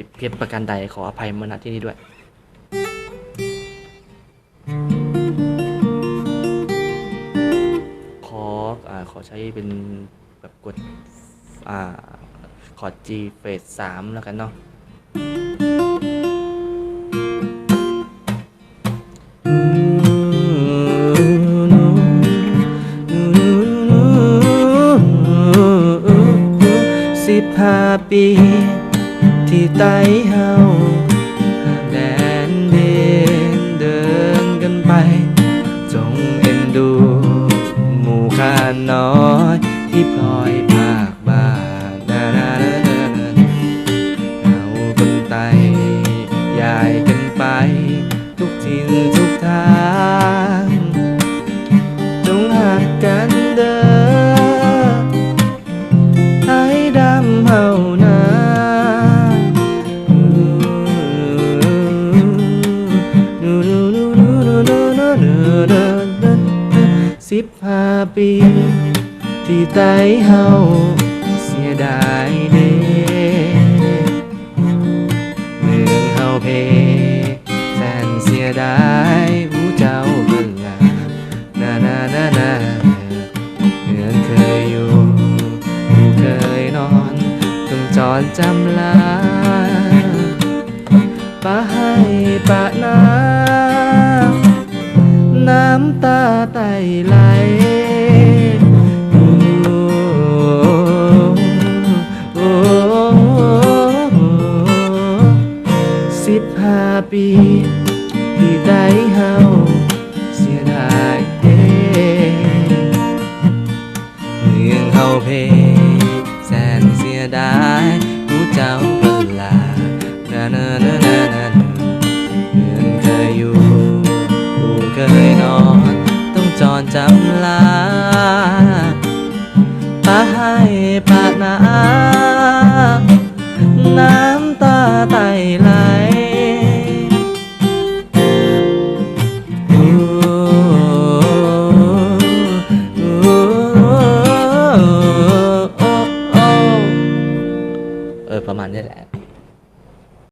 ผิดเพี้ยนประการใดขออภัยมาณที่นี้ด้วยขออ่าขอใช้เป็นแบบกดอ่าคอ G เฟสสามแล้วกันเนาะสิบห้าปี ที่ไตเฮาห่างแดนเดินเดินกันไป จงเอ็นดู หมู่ข้าน้อย ที่พลอยภาคบ้านนานานานานเอาคนไตยายกันไป ทุกทิศทุกทาง สิบห้าปี ที่ไต้เฮาเสียดายเด้เมืองเฮาเพแสนเสียดายผู้เจ้าเบิ่งลานานานานาเมืองเคยอยู่ผู้เคยนอนต้องจอนจำลาปะให้ปะนาน้ำตาไตไหลโอ้โอ้สิบห้าปีที่ได้เฮาเสียดายเด้เมืองเฮาเพแสนเสียดายผู้เจ้าเปิลานานานา อนจำลาปะให้ปะนาน้ำตาไตไหลประมาณนี้แหละ